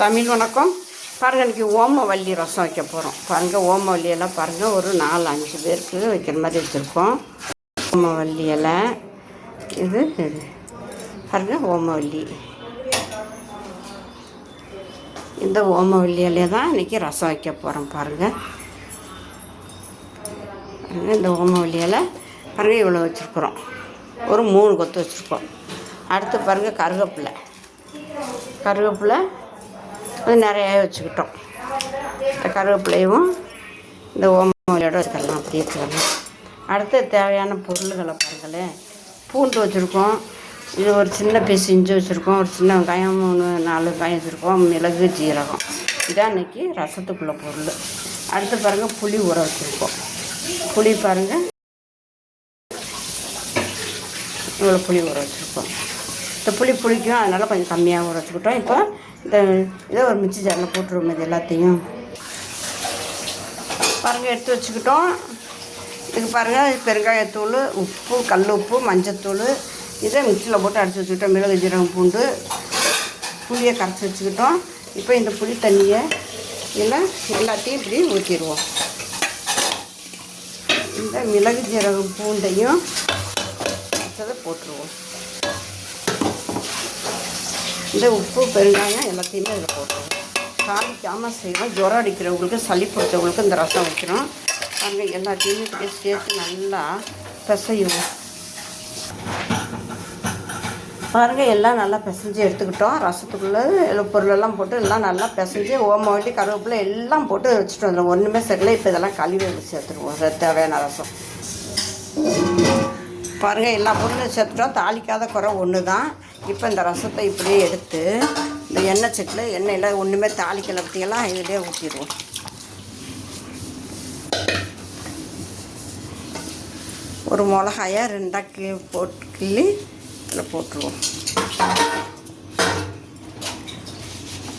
தமிழ் வணக்கம். பாருங்கள் இன்றைக்கி ஓமவல்லி ரசம் வைக்க போகிறோம் பாருங்கள் ஓமவல்லி எல்லாம் பாருங்கள் ஒரு நாலு அஞ்சு பேருக்கு வைக்கிற மாதிரி வச்சுருக்கோம். ஓமவல்லி இலை. இது இது. பாருங்கள் ஓமவல்லி இந்த ஓமவல்லி இலையை தான் இன்றைக்கி ரசம் வைக்க போகிறோம் பாருங்கள் பாருங்க, இந்த ஓமவல்லி இலை. பாருங்கள் இவ்வளோ வச்சுருக்குறோம். ஒரு மூணு கொத்து வச்சுருக்கோம். அடுத்து பாருங்கள் கருவேப்பிலை. கருவேப்பிலை அது நிறையா வச்சுக்கிட்டோம். இந்த கருவேப்பிலையும் இந்த ஓமோலியோட வச்சுக்கலாம் அப்படி வச்சுக்கலாம். அடுத்து தேவையான பொருள்களை பாருங்களேன் பூண்டு வச்சுருக்கோம். இது ஒரு சின்ன பீஸ் இஞ்சி வச்சுருக்கோம். ஒரு சின்ன வெங்காயம் மூணு நாலு வெங்காயம் வச்சுருக்கோம். மிளகு ஜீரகம். இதான் இன்றைக்கி ரசத்துக்குள்ள பொருள். அடுத்து பாருங்கள் புளி ஊற வச்சுருக்கோம். புளி பாருங்கள் இவ்வளோ புளி ஊற வச்சுருக்கோம். இந்த புளி புளிக்கும் அதனால் கொஞ்சம் கம்மியாக ஊற வச்சுக்கிட்டோம் இப்போ இந்த இதை ஒரு மிச்சி ஜாரில் போட்டுருவோம் இது எல்லாத்தையும். பாருங்கள் எடுத்து வச்சுக்கிட்டோம். இதுக்கு பாருங்கள் பெருங்காயத்தூள் உப்பு கல் உப்பு மஞ்சத்தூள். இதை மிக்சியில் போட்டு அடித்து வச்சுக்கிட்டோம். மிளகு ஜீரகம் பூண்டு. புளியை கரைச்சி வச்சுக்கிட்டோம். இப்போ இந்த புளி தண்ணியை இதில் எல்லாத்தையும் இப்படி ஊற்றிடுவோம். இந்த மிளகு ஜீரகம் பூண்டையும் வச்சதை போட்டுருவோம். இந்த உப்பு பெருங்காயம் எல்லாத்தையுமே இதில் போட்டுருவோம். தாளிக்காமல் செய்வோம் ஜுரம் அடிக்கிறவங்களுக்கு சளி பிடிச்சவங்களுக்கு இந்த ரசம் வைக்கிறோம் பாருங்க எல்லாத்தையுமே சேர்த்து நல்லா பிசையுவோம் பாருங்கள் எல்லாம் நல்லா பிசைஞ்சு எடுத்துக்கிட்டோம். ரசத்துக்குள்ளே எல்லா பொருளெல்லாம் போட்டு எல்லாம் நல்லா பிசைஞ்சு ஓமம் வண்டி கருவேப்பிலை எல்லாம் போட்டு வச்சுட்டு வந்துடும் ஒன்றுமே சரியில்லை இப்போ இதெல்லாம் கழுவி சேர்த்துருவோம் தேவையான ரசம். பாருங்கள் எல்லா பொருளும் சேர்த்துட்டோம். தாளிக்காத குறை ஒன்று தான் இப்போ இந்த ரசத்தை இப்படியே எடுத்து இந்த எண்ணெய் சட்டில் எண்ணெயில் ஒன்றுமே தாளிக்கலை பற்றியெல்லாம் இதிலே ஊற்றிடுவோம் ஒரு மிளகாயை ரெண்டாக கீ போட்டு கிள்ளி இதில் போட்டுருவோம்.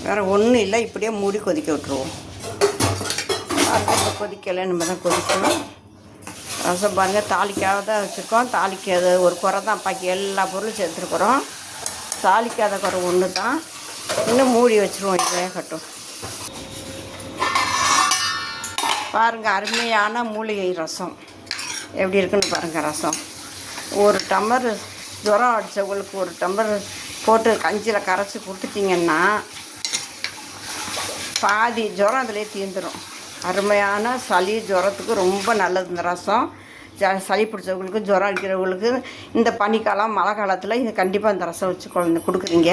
வேறு ஒன்றும் இல்லை இப்படியே மூடி கொதிக்க விட்டுருவோம். கொதிக்கலை நம்ம தான் கொதிக்கணும். ரசம் பாருங்கள் தாளிக்காத வச்சுருக்கோம் தாளிக்காத ஒரு குறை தான். பாக்கி எல்லா பொருளும் சேர்த்துருக்குறோம். தாளிக்காத குறை ஒன்று தான். இன்னும் மூடி வச்சுருவோம் இது வேகட்டும் பாருங்கள் அருமையான மூலிகை ரசம். எப்படி இருக்குன்னு பாருங்கள் ரசம். ஒரு டம்ளர் ஜுரம் அடித்தவங்களுக்கு ஒரு டம்ளர் போட்டு கஞ்சியில் கரைச்சி கொடுத்துட்டிங்கன்னா பாதி ஜுரம் அதிலே தீர்ந்துடும் அருமையான சளி ஜுரத்துக்கு ரொம்ப நல்லது இந்த ரசம். சளி பிடிச்சவங்களுக்கு ஜுரம் அடிக்கிறவங்களுக்கு இந்த பனிக்காலம் மழை காலத்தில் இது கண்டிப்பாக இந்த ரசம் வச்சு குழந்தை கொடுக்குறீங்க.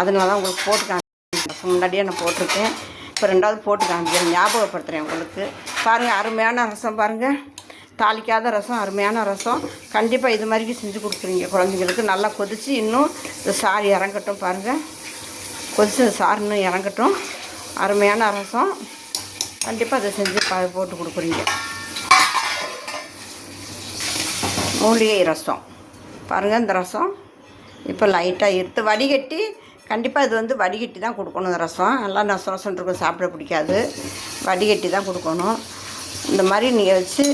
அதனால தான் உங்களுக்கு போட்டு காமிக்கிறேன். ரசம் முன்னாடியே நான் போட்டிருக்கேன். இப்போ ரெண்டாவது போட்டு காமிக்கிறேன். ஞாபகப்படுத்துகிறேன் உங்களுக்கு. பாருங்கள் அருமையான ரசம் பாருங்கள் தாளிக்காத ரசம் அருமையான ரசம். கண்டிப்பாக இது மாதிரி செஞ்சு கொடுக்குறீங்க குழந்தைங்களுக்கு. நல்லா கொதித்து இன்னும் இந்த சாறு இறங்கட்டும் பாருங்கள் கொதிச்சு இந்த சாறு இன்னும் இறங்கட்டும். அருமையான ரசம். கண்டிப்பாக அதை செஞ்சு போட்டு கொடுக்குறீங்க. மூலிகை ரசம். பாருங்கள் இந்த ரசம் இப்போ லைட்டாக எடுத்து வடிகட்டி கண்டிப்பாக இது வந்து வடிகட்டி தான் கொடுக்கணும் இந்த ரசம். எல்லாம் ரசம் ரசம் இருக்கும் சாப்பிட பிடிக்காது. வடிகட்டி தான் கொடுக்கணும். இந்த மாதிரி நீங்கள் வச்சு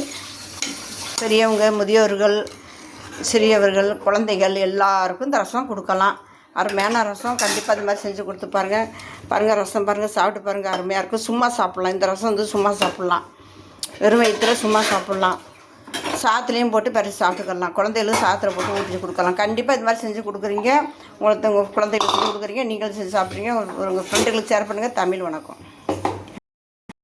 பெரியவங்க முதியோர்கள் சிறியவர்கள் குழந்தைகள் எல்லாருக்கும் இந்த ரசம் கொடுக்கலாம். அருமையான ரசம் கண்டிப்பாக அது மாதிரி செஞ்சு கொடுத்து பாருங்கள் பாருங்கள் ரசம் பாருங்கள் சாப்பிட்டு பாருங்கள் அருமையாக இருக்கும். சும்மா சாப்பிட்லாம். இந்த ரசம் வந்து சும்மா சாப்பிட்லாம். வெறும் வயிற்றுல சும்மா சாப்பிட்லாம். சாத்துலேயும் போட்டு பறித்து சாப்பிட்டுக்கலாம். குழந்தைகளும் சாத்தில் போட்டு ஊற்றி கொடுக்கலாம். கண்டிப்பாக இது மாதிரி செஞ்சு கொடுக்குறீங்க. உங்களுக்கு உங்கள் குழந்தைகளுக்கு செஞ்சு கொடுக்குறீங்க. நீங்களும் செஞ்சு சாப்பிட்றீங்க. உங்கள் ஃப்ரெண்டுகளுக்கு ஷேர் பண்ணுங்கள் தமிழ் வணக்கம்.